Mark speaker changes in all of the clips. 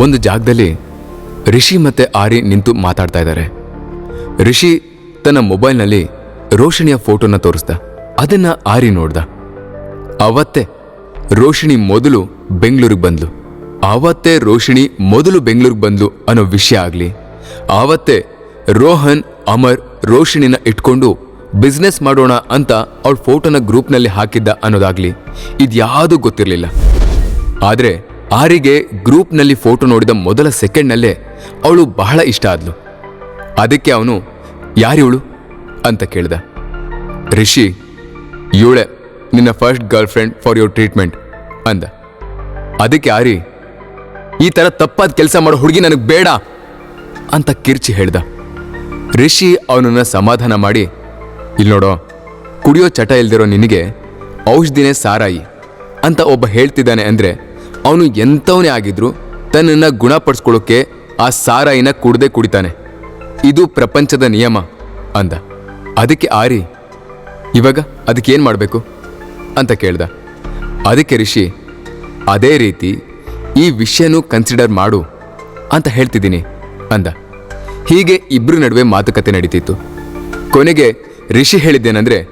Speaker 1: ಒಂದು ಜಾಗದಲ್ಲಿ ರಿಷಿ ಮತ್ತೆ ಆರಿ ನಿಂತು ಮಾತಾಡ್ತಾ ಇದ್ದಾರೆ. ರಿಷಿ ತನ್ನ ಮೊಬೈಲ್ನಲ್ಲಿ ರೋಷಿಣಿಯ ಫೋಟೋನ ತೋರಿಸ್ದ. ಅದನ್ನು ಆರಿ ನೋಡ್ದ. ಅವತ್ತೇ ರೋಷಿಣಿ ಮೊದಲು ಬೆಂಗಳೂರಿಗೆ ಬಂದ್ಲು. ಆವತ್ತೇ ರೋಷಿಣಿ ಮೊದಲು ಬೆಂಗಳೂರಿಗೆ ಬಂದ್ಲು ಅನ್ನೋ ವಿಷಯ ಆಗಲಿ ಆವತ್ತೇ ರೋಹನ್, ಅಮರ್ ರೋಷಿಣಿನ ಇಟ್ಕೊಂಡು ಬಿಸ್ನೆಸ್ ಮಾಡೋಣ ಅಂತ ಅವಳ ಫೋಟೋನ ಗ್ರೂಪ್ನಲ್ಲಿ ಹಾಕಿದ್ದ ಅನ್ನೋದಾಗ್ಲಿ ಇದ್ಯಾವುದೂ ಗೊತ್ತಿರಲಿಲ್ಲ. ಆದ್ರೆ ಆರಿಗೆ ಗ್ರೂಪ್ನಲ್ಲಿ ಫೋಟೋ ನೋಡಿದ ಮೊದಲ ಸೆಕೆಂಡ್ನಲ್ಲೇ ಅವಳು ಬಹಳ ಇಷ್ಟ ಆದ್ಲು. ಅದಕ್ಕೆ ಅವನು ಯಾರಿವಳು ಅಂತ ಕೇಳಿದ. ರಿಷಿ, ಇವಳೆ ನಿನ್ನ first girlfriend for your treatment, ಅಂದ. ಅದಕ್ಕೆ ಆರಿ, ಈ ಥರ ತಪ್ಪಾದ ಕೆಲಸ ಮಾಡೋ ಹುಡುಗಿ ನನಗೆ ಬೇಡ, ಅಂತ ಕಿರ್ಚಿ ಹೇಳ್ದ. ರಿಷಿ ಅವನನ್ನು ಸಮಾಧಾನ ಮಾಡಿ ಇಲ್ಲಿ ನೋಡೋ, ಕುಡಿಯೋ ಚಟ ಇಲ್ದಿರೋ ನಿನಗೆ ಔಷಧಿನೇ ಸಾರಾಯಿ, ಅಂತ ಒಬ್ಬ ಹೇಳ್ತಿದ್ದಾನೆ ಅಂದ್ರೆ ಅವನು ಎಂಥವನೇ ಆಗಿದ್ರು ತನ್ನನ್ನು ಗುಣಪಡಿಸ್ಕೊಳ್ಳೋಕೆ ಆ ಸಾರಾಯಿನ ಕುಡ್ದೇ ಕುಡಿತಾನೆ. ಇದು ಪ್ರಪಂಚದ ನಿಯಮ, ಅಂದ. ಅದಕ್ಕೆ ಆರಿ, ಇವಾಗ ಅದಕ್ಕೆ ಏನು ಮಾಡಬೇಕು? ಅಂತ ಕೇಳ್ದ. ಅದಕ್ಕೆ ರಿಷಿ, ಅದೇ ರೀತಿ ಈ ವಿಷಯನೂ ಕನ್ಸಿಡರ್ ಮಾಡು ಅಂತ ಹೇಳ್ತಿದ್ದೀನಿ, ಅಂದ. ಹೀಗೆ ಇಬ್ಬರು ನಡುವೆ ಮಾತುಕತೆ ನಡೀತಿತ್ತು. ಕೊನೆಗೆ ರಿಷಿ ಹೇಳಿದ್ದೇನೆಂದರೆ,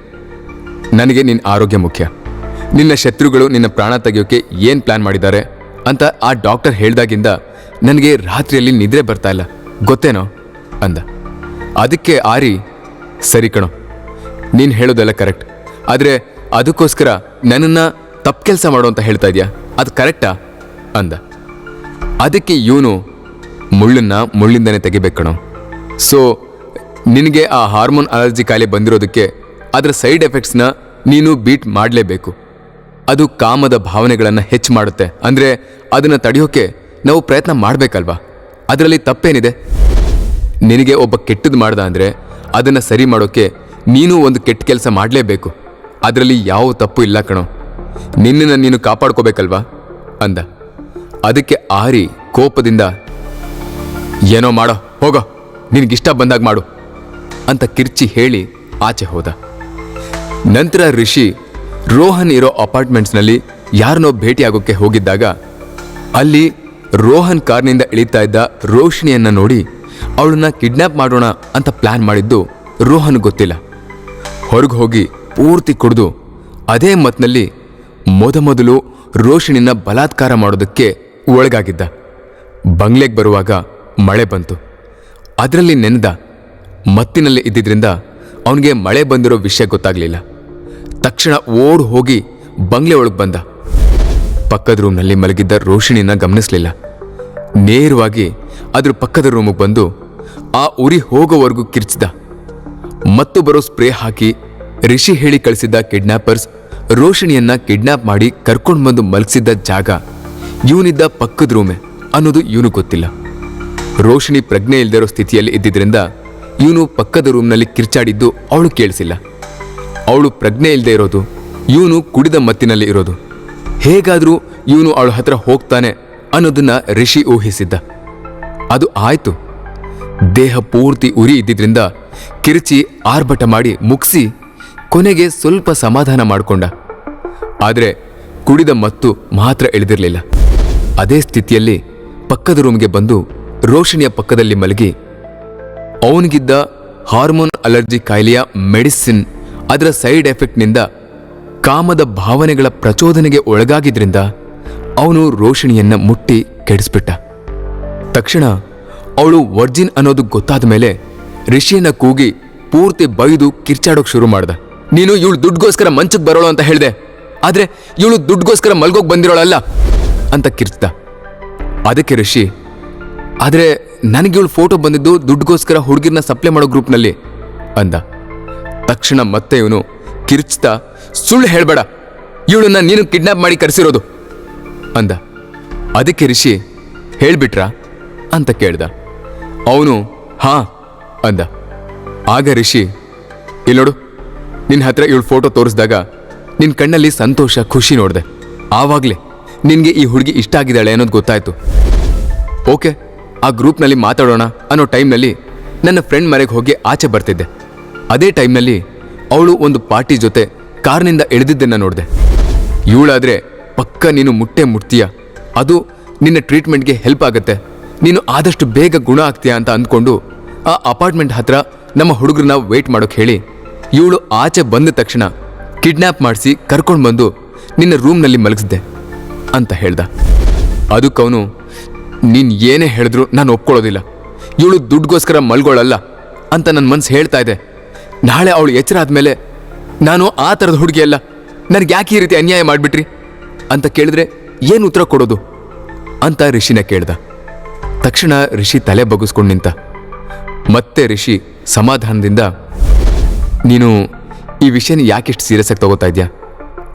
Speaker 1: ನನಗೆ ನಿನ್ನ ಆರೋಗ್ಯ ಮುಖ್ಯ. ನಿನ್ನ ಶತ್ರುಗಳು ನಿನ್ನ ಪ್ರಾಣ ತೆಗೆಯೋಕೆ ಏನು ಪ್ಲಾನ್ ಮಾಡಿದ್ದಾರೆ? ಅಂತ ಆ ಡಾಕ್ಟರ್ ಹೇಳ್ದಾಗಿಂದ ನನಗೆ ರಾತ್ರಿಯಲ್ಲಿ ನಿದ್ರೆ ಬರ್ತಾ ಇಲ್ಲ. ಗೊತ್ತೇನೋ? ಅಂದ. ಅದಕ್ಕೆ ಆರಿ, ಸರಿ ಕಣೋ, ನೀನು ಹೇಳೋದೆಲ್ಲ ಕರೆಕ್ಟ್ ಆದರೆ ಅದಕ್ಕೋಸ್ಕರ ನನ್ನನ್ನು ತಪ್ಪು ಕೆಲಸ ಮಾಡು ಅಂತ ಹೇಳ್ತಾ ಇದೆಯಾ? ಅದು ಕರೆಕ್ಟಾ ಅಂದ. ಅದಕ್ಕೆ ಇವನು ಮುಳ್ಳನ್ನು ಮುಳ್ಳಿಂದನೇ ತೆಗಿಬೇಕು ಕಣೋ. ಸೊ ನಿನಗೆ ಆ ಹಾರ್ಮೋನ್ ಅಲರ್ಜಿ ಕಾಯಿಲೆ ಬಂದಿರೋದಕ್ಕೆ ಅದರ ಸೈಡ್ ಎಫೆಕ್ಟ್ಸ್ನ ನೀನು ಬೀಟ್ ಮಾಡಲೇಬೇಕು. ಅದು ಕಾಮದ ಭಾವನೆಗಳನ್ನು ಹೆಚ್ಚು ಮಾಡುತ್ತೆ. ಅಂದರೆ ಅದನ್ನು ತಡೆಯೋಕೆ ನಾವು ಪ್ರಯತ್ನ ಮಾಡಬೇಕಲ್ವಾ? ಅದರಲ್ಲಿ ತಪ್ಪೇನಿದೆ? ನಿನಗೆ ಒಬ್ಬ ಕೆಟ್ಟದ್ದು ಮಾಡ್ದ ಅಂದರೆ ಅದನ್ನು ಸರಿ ಮಾಡೋಕೆ ನೀನು ಒಂದು ಕೆಟ್ಟ ಕೆಲಸ ಮಾಡಲೇಬೇಕು. ಅದರಲ್ಲಿ ಯಾವ ತಪ್ಪು ಇಲ್ಲ ಕಣೋ. ನಿನ್ನನ್ನು ನೀನು ಕಾಪಾಡ್ಕೋಬೇಕಲ್ವಾ? ಅಂದ. ಅದಕ್ಕೆ ಆರಿ ಕೋಪದಿಂದ, ಏನೋ ಮಾಡೋ, ಹೋಗೋ, ನಿನಗಿಷ್ಟ ಬಂದಾಗ ಮಾಡು ಅಂತ ಕಿರ್ಚಿ ಹೇಳಿ ಆಚೆ ಹೋದ. ನಂತರ ರಿಷಿ ರೋಹನ್ ಇರೋ ಅಪಾರ್ಟ್ಮೆಂಟ್ಸ್ನಲ್ಲಿ ಯಾರನ್ನೋ ಭೇಟಿಯಾಗೋಕ್ಕೆ ಹೋಗಿದ್ದಾಗ ಅಲ್ಲಿ ರೋಹನ್ ಕಾರ್ನಿಂದ ಇಳಿತಾ ಇದ್ದ ರೋಷಿಣಿಯನ್ನು ನೋಡಿ ಅವಳನ್ನ ಕಿಡ್ನ್ಯಾಪ್ ಮಾಡೋಣ ಅಂತ ಪ್ಲಾನ್ ಮಾಡಿದ್ದು ರೋಹನ್ ಗೊತ್ತಿಲ್ಲ. ಹೊರಗೆ ಹೋಗಿ ಪೂರ್ತಿ ಕುಡಿದು ಅದೇ ಮತ್ನಲ್ಲಿ ಮೊದಮೊದಲು ರೋಷಿಣಿನ ಬಲಾತ್ಕಾರ ಮಾಡೋದಕ್ಕೆ ಒಳಗಾಗಿದ್ದ. ಬಂಗ್ಲೆಗೆ ಬರುವಾಗ ಮಳೆ ಬಂತು. ಅದರಲ್ಲಿ ನೆನೆದ ಮತ್ತಿನಲ್ಲಿ ಇದ್ದಿದ್ದರಿಂದ ಅವನಿಗೆ ಮಳೆ ಬಂದಿರೋ ವಿಷಯ ಗೊತ್ತಾಗ್ಲಿಲ್ಲ. ತಕ್ಷಣ ಓಡ್ ಹೋಗಿ ಬಂಗ್ಲೆ ಒಳಗೆ ಬಂದ. ಪಕ್ಕದ ರೂಮ್ನಲ್ಲಿ ಮಲಗಿದ್ದ ರೋಷಿಣಿನ ಗಮನಿಸಲಿಲ್ಲ. ನೇರವಾಗಿ ಅದ್ರ ಪಕ್ಕದ ರೂಮಿಗೆ ಬಂದು ಆ ಉರಿ ಹೋಗೋವರೆಗೂ ಕಿರ್ಚಿದ. ಮತ್ತು ಬರೋ ಸ್ಪ್ರೇ ಹಾಕಿ ರಿಷಿ ಹೇಳಿ ಕಳಿಸಿದ್ದ ಕಿಡ್ನಾಪರ್ಸ್ ರೋಷಿಣಿಯನ್ನ ಕಿಡ್ನಾಪ್ ಮಾಡಿ ಕರ್ಕೊಂಡು ಬಂದು ಮಲಗಿಸಿದ್ದ ಜಾಗ ಇವನಿದ್ದ ಪಕ್ಕದ ರೂಮೆ ಅನ್ನೋದು ಇವನು ಗೊತ್ತಿಲ್ಲ. ರೋಷಿಣಿ ಪ್ರಜ್ಞೆ ಇಲ್ದಿರೋ ಸ್ಥಿತಿಯಲ್ಲಿ ಇದ್ದಿದ್ದರಿಂದ ಇವನು ಪಕ್ಕದ ರೂಮ್ನಲ್ಲಿ ಕಿರ್ಚಾಡಿದ್ದು ಅವಳು ಕೇಳಿಸಿಲ್ಲ. ಅವಳು ಪ್ರಜ್ಞೆ ಇಲ್ಲದೆ ಇರೋದು. ಇವನು ಕುಡಿದ ಮತ್ತಿನಲ್ಲಿ ಇರೋದು. ಹೇಗಾದರೂ ಇವನು ಅವಳ ಹತ್ರ ಹೋಗ್ತಾನೆ ಅನ್ನೋದನ್ನ ರಿಷಿ ಊಹಿಸಿದ್ದ. ಅದು ಆಯಿತು. ದೇಹ ಪೂರ್ತಿ ಉರಿ ಇದ್ದಿದ್ರಿಂದ ಕಿರಿಚಿ ಆರ್ಭಟ ಮಾಡಿ ಮುಗಿಸಿ ಕೊನೆಗೆ ಸ್ವಲ್ಪ ಸಮಾಧಾನ ಮಾಡಿಕೊಂಡ. ಆದರೆ ಕುಡಿದ ಮತ್ತು ಮಾತ್ರ ಇಳಿದಿರಲಿಲ್ಲ. ಅದೇ ಸ್ಥಿತಿಯಲ್ಲಿ ಪಕ್ಕದ ರೂಮ್ಗೆ ಬಂದು ರೋಷಣಿಯ ಪಕ್ಕದಲ್ಲಿ ಮಲಗಿ, ಅವನಿಗಿದ್ದ ಹಾರ್ಮೋನ್ ಅಲರ್ಜಿ ಕಾಯಿಲೆಯ ಮೆಡಿಸಿನ್ ಅದರ ಸೈಡ್ ಎಫೆಕ್ಟ್ನಿಂದ ಕಾಮದ ಭಾವನೆಗಳ ಪ್ರಚೋದನೆಗೆ ಒಳಗಾಗಿದ್ರಿಂದ ಅವನು ರೋಷಿಣಿಯನ್ನ ಮುಟ್ಟಿ ಕೆಡಿಸ್ಬಿಟ್ಟ. ತಕ್ಷಣ ಅವಳು ವರ್ಜಿನ್ ಅನ್ನೋದು ಗೊತ್ತಾದ ಮೇಲೆ ರಿಷಿಯನ್ನ ಕೂಗಿ ಪೂರ್ತಿ ಬೈದು ಕಿರ್ಚಾಡೋಕ್ ಶುರು ಮಾಡ್ದ. ನೀನು ಇವಳು ದುಡ್ಗೋಸ್ಕರ ಮಂಚಕ್ಕೆ ಬರೋಳು ಅಂತ ಹೇಳಿದೆ. ಆದರೆ ಇವಳು ದುಡ್ಗೋಸ್ಕರ ಮಲ್ಗೋಗ್ ಬಂದಿರೋಳಲ್ಲ ಅಂತ ಕಿರ್ಚ್ದ. ಅದಕ್ಕೆ ರಿಷಿ, ಆದರೆ ನನಗೆ ಇವಳು ಫೋಟೋ ಬಂದಿದ್ದು ದುಡ್ಗೋಸ್ಕರ ಹುಡುಗಿರ್ನ ಸಪ್ಲೈ ಮಾಡೋ ಗ್ರೂಪ್ನಲ್ಲಿ, ಅಂದ. ತಕ್ಷಣ ಮತ್ತೆ ಇವನು ಕಿರ್ಚ್ತಾ, ಸುಳ್ಳು ಹೇಳಬೇಡ, ಇವಳನ್ನ ನೀನು ಕಿಡ್ನಾಪ್ ಮಾಡಿ ಕರೆಸಿರೋದು ಅಂದ. ಅದಕ್ಕೆ ರಿಷಿ, ಹೇಳ್ಬಿಟ್ರಾ? ಅಂತ ಕೇಳ್ದ. ಅವನು, ಹಾ, ಅಂದ. ಆಗ ರಿಷಿ ಇಲ್ಲೋಡು ನಿನ್ನ ಹತ್ರ ಇವಳು ಫೋಟೋ ತೋರಿಸಿದಾಗ ನಿನ್ನ ಕಣ್ಣಲ್ಲಿ ಸಂತೋಷ, ಖುಷಿ ನೋಡಿದೆ. ಆವಾಗಲೇ ನಿನಗೆ ಈ ಹುಡುಗಿ ಇಷ್ಟ ಆಗಿದ್ದಾಳೆ ಅನ್ನೋದು ಗೊತ್ತಾಯ್ತು. ಓಕೆ, ಆ ಗ್ರೂಪ್ನಲ್ಲಿ ಮಾತಾಡೋಣ ಅನ್ನೋ ಟೈಮ್ನಲ್ಲಿ ನನ್ನ ಫ್ರೆಂಡ್ ಮನೆಗೆ ಹೋಗಿ ಆಚೆ ಬರ್ತಿದ್ದೆ. ಅದೇ ಟೈಮ್ನಲ್ಲಿ ಅವಳು ಒಂದು ಪಾರ್ಟಿ ಜೊತೆ ಕಾರ್ನಿಂದ ಎಳೆದಿದ್ದನ್ನು ನೋಡಿದೆ. ಇವಳಾದರೆ, ಪಕ್ಕ ನೀನು ಮುಟ್ಟೆ ಮುಟ್ತೀಯ? ಅದು ನಿನ್ನ ಟ್ರೀಟ್ಮೆಂಟ್ಗೆ ಹೆಲ್ಪ್ ಆಗುತ್ತೆ. ನೀನು ಆದಷ್ಟು ಬೇಗ ಗುಣ ಆಗ್ತೀಯಾ ಅಂತ ಅಂದ್ಕೊಂಡು ಆ ಅಪಾರ್ಟ್ಮೆಂಟ್ ಹತ್ರ ನಮ್ಮ ಹುಡುಗರನ್ನ ವೇಟ್ ಮಾಡೋಕೆ ಹೇಳಿ, ಇವಳು ಆಚೆ ಬಂದ ತಕ್ಷಣ ಕಿಡ್ನ್ಯಾಪ್ ಮಾಡಿಸಿ ಕರ್ಕೊಂಡು ಬಂದು ನಿನ್ನ ರೂಮ್ನಲ್ಲಿ ಮಲಗಿಸ್ದೆ ಅಂತ ಹೇಳ್ದ. ಅದಕ್ಕವನು, ನೀನು ಏನೇ ಹೇಳಿದ್ರು ನಾನು ಒಪ್ಕೊಳ್ಳೋದಿಲ್ಲ. ಇವಳು ದುಡ್ಡುಗೋಸ್ಕರ ಮಲ್ಗೊಳ್ಳಲ್ಲ ಅಂತ ನನ್ನ ಮನಸ್ಸು ಹೇಳ್ತಾ ಇದೆ. ನಾಳೆ ಅವಳು ಎಚ್ಚರ ಆದಮೇಲೆ, ನಾನು ಆ ಥರದ ಹುಡುಗಿ ಅಲ್ಲ, ನನಗೆ ಯಾಕೆ ಈ ರೀತಿ ಅನ್ಯಾಯ ಮಾಡಿಬಿಟ್ರಿ? ಅಂತ ಕೇಳಿದ್ರೆ, ಏನು ಉತ್ತರ ಕೊಡೋದು? ಅಂತ ರಿಷಿನ ಕೇಳ್ದ. ತಕ್ಷಣ ರಿಷಿ ತಲೆ ಬಗ್ಗಿಸ್ಕೊಂಡು ನಿಂತ, ಮತ್ತೆ ರಿಷಿ, ಸಮಾಧಾನದಿಂದ ನೀನು ಈ ವಿಷಯನ ಯಾಕಿಷ್ಟು ಸೀರಿಯಸ್ ಆಗಿ ತಗೋತಾ ಇದೆಯಾ?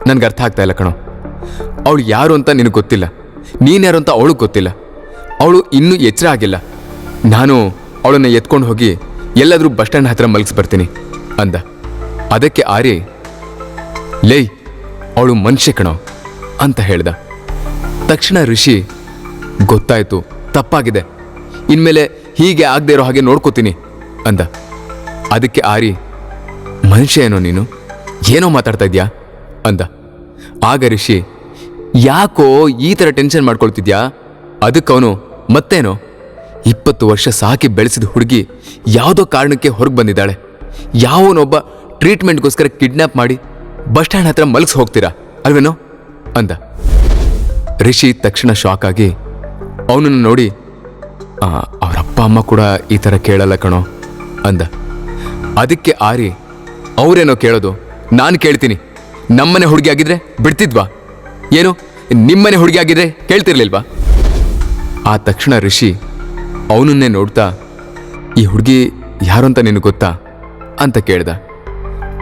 Speaker 1: ನನಗೆ ಅರ್ಥ ಆಗ್ತಾ ಇಲ್ಲ ಕಣೋ. ಅವಳು ಯಾರು ಅಂತ ನಿನಗೆ ಗೊತ್ತಿಲ್ಲ. ನೀನ್ಯಾರು ಅಂತ ಅವಳಿಗೆ ಗೊತ್ತಿಲ್ಲ. ಅವಳು ಇನ್ನೂ ಎಚ್ಚರ ಆಗಿಲ್ಲ. ನಾನು ಅವಳನ್ನು ಎತ್ಕೊಂಡು ಹೋಗಿ ಎಲ್ಲಾದರೂ ಬಸ್ ಸ್ಟ್ಯಾಂಡ್ ಹತ್ರ ಮಲಗಿಸ್ಬರ್ತೀನಿ ಅಂದ. ಅದಕ್ಕೆ ಆರಿ ಲೇಯ್ ಅವಳು ಮನುಷ್ಯ ಕಣೋ ಅಂತ ಹೇಳ್ದ. ತಕ್ಷಣ ಋಷಿ, ಗೊತ್ತಾಯ್ತು, ತಪ್ಪಾಗಿದೆ. ಇನ್ಮೇಲೆ ಹೀಗೆ ಆಗದೆ ಇರೋ ಹಾಗೆ ನೋಡ್ಕೋತೀನಿ ಅಂದ. ಅದಕ್ಕೆ ಆರಿ ಮನುಷ್ಯ ಏನೋ ನೀನು? ಏನೋ ಮಾತಾಡ್ತಾ ಇದೆಯಾ? ಅಂದ. ಆಗ ಋಷಿ, ಯಾಕೋ ಈ ಥರ ಟೆನ್ಷನ್ ಮಾಡ್ಕೊಳ್ತಿದ್ಯಾ? ಅದಕ್ಕವನು ಮತ್ತೇನೋ? ಇಪ್ಪತ್ತು ವರ್ಷ ಸಾಕಿ ಬೆಳೆಸಿದ ಹುಡುಗಿ ಯಾವುದೋ ಕಾರಣಕ್ಕೆ ಹೊರಗೆ ಬಂದಿದ್ದಾಳೆ. ಯಾವನೊಬ್ಬ ಟ್ರೀಟ್ಮೆಂಟ್ಗೋಸ್ಕರ ಕಿಡ್ನ್ಯಾಪ್ ಮಾಡಿ ಬಸ್ ಸ್ಟ್ಯಾಂಡ್ ಹತ್ರ ಮಲಗಿಸ್ ಹೋಗ್ತೀರಾ? ಅಲ್ವೇನೋ? ಅಂದ. ರಿಷಿ ತಕ್ಷಣ ಶಾಕ್ ಆಗಿ ಅವನನ್ನು ನೋಡಿ "ಆ, ಅವ್ರ ಅಪ್ಪ ಅಮ್ಮ ಕೂಡ ಈ ಥರ ಕೇಳಲ್ಲ ಕಣೋ ಅಂದ. ಅದಕ್ಕೆ ಆರಿ ಅವರೇನೋ ಕೇಳೋದು ನಾನು ಕೇಳ್ತೀನಿ. ನಮ್ಮನೆ ಹುಡುಗಿ ಆಗಿದ್ರೆ ಬಿಡ್ತಿದ್ವಾ? ಏನು ನಿಮ್ಮನೆ ಹುಡುಗಿ ಆಗಿದ್ರೆ ಕೇಳ್ತಿರ್ಲಿಲ್ವಾ? ಆ ತಕ್ಷಣ ಋಷಿ ಅವನನ್ನೇ ನೋಡ್ತಾ ಈ ಹುಡುಗಿ ಯಾರು ಅಂತ ನಿನಗೆ ಗೊತ್ತಾ? ಅಂತ ಕೇಳ್ದ.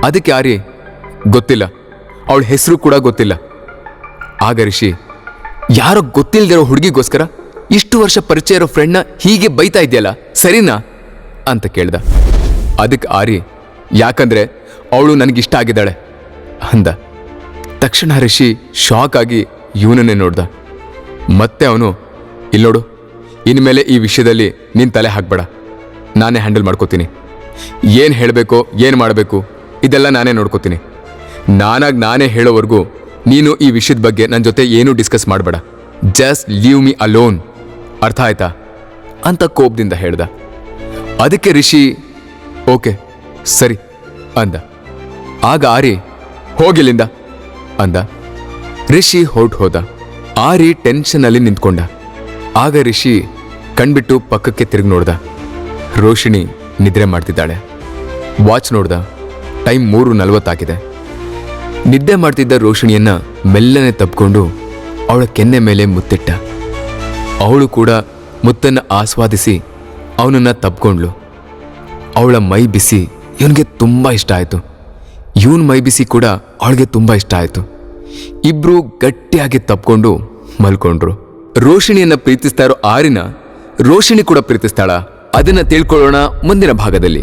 Speaker 1: ಅದಕ್ಕೆ ಆರ್ಯ, ಗೊತ್ತಿಲ್ಲ. ಅವಳ ಹೆಸರು ಕೂಡ ಗೊತ್ತಿಲ್ಲ. ಆಗ ಋಷಿ ಯಾರೋ ಗೊತ್ತಿಲ್ದಿರೋ ಹುಡುಗಿಗೋಸ್ಕರ ಇಷ್ಟು ವರ್ಷ ಪರಿಚಯ ಇರೋ ಫ್ರೆಂಡ್ನ ಹೀಗೆ ಬೈತಾ ಇದೆಯಲ್ಲ, ಸರಿನಾ? ಅಂತ ಕೇಳ್ದ. ಅದಕ್ಕೆ ಆರಿ ಯಾಕಂದ್ರೆ ಅವಳು ನನಗಿಷ್ಟ ಆಗಿದ್ದಾಳೆ. ಅಂದ. ತಕ್ಷಣ ಋಷಿ ಶಾಕ್ ಆಗಿ ಇವನನ್ನೇ ನೋಡ್ದ. ಮತ್ತೆ ಅವನು ಇಲ್ಲೋಡು ಇನ್ಮೇಲೆ ಈ ವಿಷಯದಲ್ಲಿ ನಿನ್ ತಲೆ ಹಾಕ್ಬೇಡ. ನಾನೇ ಹ್ಯಾಂಡಲ್ ಮಾಡ್ಕೋತೀನಿ. ಏನು ಹೇಳಬೇಕು, ಏನು ಮಾಡಬೇಕು, ಇದೆಲ್ಲ ನಾನೇ ನೋಡ್ಕೋತೀನಿ. ನಾನಾಗಿ ನಾನೇ ಹೇಳೋವರೆಗೂ ನೀನು ಈ ವಿಷಯದ ಬಗ್ಗೆ ನನ್ನ ಜೊತೆ ಏನೂ ಡಿಸ್ಕಸ್ ಮಾಡಬೇಡ. ಜಸ್ಟ್ ಲೀವ್ ಮಿ ಅಲೋನ್ ಅರ್ಥ ಆಯ್ತಾ? ಅಂತ ಕೋಪದಿಂದ ಹೇಳ್ದ. ಅದಕ್ಕೆ ರಿಷಿ, ಓಕೆ, ಸರಿ, ಅಂದ. ಆಗ ಆರಿ ಹೋಗಿಲ್ಲಿಂದ ಅಂದ. ರಿಷಿ ಹೊರಟು ಹೋದ. ಆರಿ ಟೆನ್ಷನ್ನಲ್ಲಿ ನಿಂತ್ಕೊಂಡ. ಆಗ ರಿಷಿ ಕಣ್ಬಿಟ್ಟು ಪಕ್ಕಕ್ಕೆ ತಿರುಗಿ ನೋಡ್ದ. ರೋಷಿಣಿ ನಿದ್ರೆ ಮಾಡ್ತಿದ್ದಾಳೆ. ವಾಚ್ ನೋಡ್ದ ಟೈಮ್ ಮೂರು ನಲವತ್ತಾಗಿದೆ. ನಿದ್ದೆ ಮಾಡ್ತಿದ್ದ ರೋಷಿಣಿಯನ್ನ ಮೆಲ್ಲನೆ ತಪ್ಕೊಂಡು ಅವಳ ಕೆನ್ನೆ ಮೇಲೆ ಮುತ್ತಿಟ್ಟ. ಅವಳು ಕೂಡ ಮುತ್ತನ್ನ ಆಸ್ವಾದಿಸಿ ಅವನನ್ನು ತಪ್ಕೊಂಡ್ಳು. ಅವಳ ಮೈ ಬಿಸಿ, ಇವನಿಗೆ ತುಂಬ ಇಷ್ಟ ಆಯಿತು. ಇವನ್ ಮೈ ಬಿಸಿ ಕೂಡ ಅವಳಿಗೆ ತುಂಬ ಇಷ್ಟ ಆಯಿತು. ಇಬ್ರು ಗಟ್ಟಿಯಾಗಿ ತಪ್ಕೊಂಡು ಮಲ್ಕೊಂಡ್ರು. ರೋಷಿಣಿಯನ್ನ ಪ್ರೀತಿಸ್ತಾ ಇರೋ ಆರಿನ ರೋಷಿಣಿ ಕೂಡ ಪ್ರೀತಿಸ್ತಾಳ. ಅದನ್ನ ತಿಳ್ಕೊಳ್ಳೋಣ ಮುಂದಿನ ಭಾಗದಲ್ಲಿ.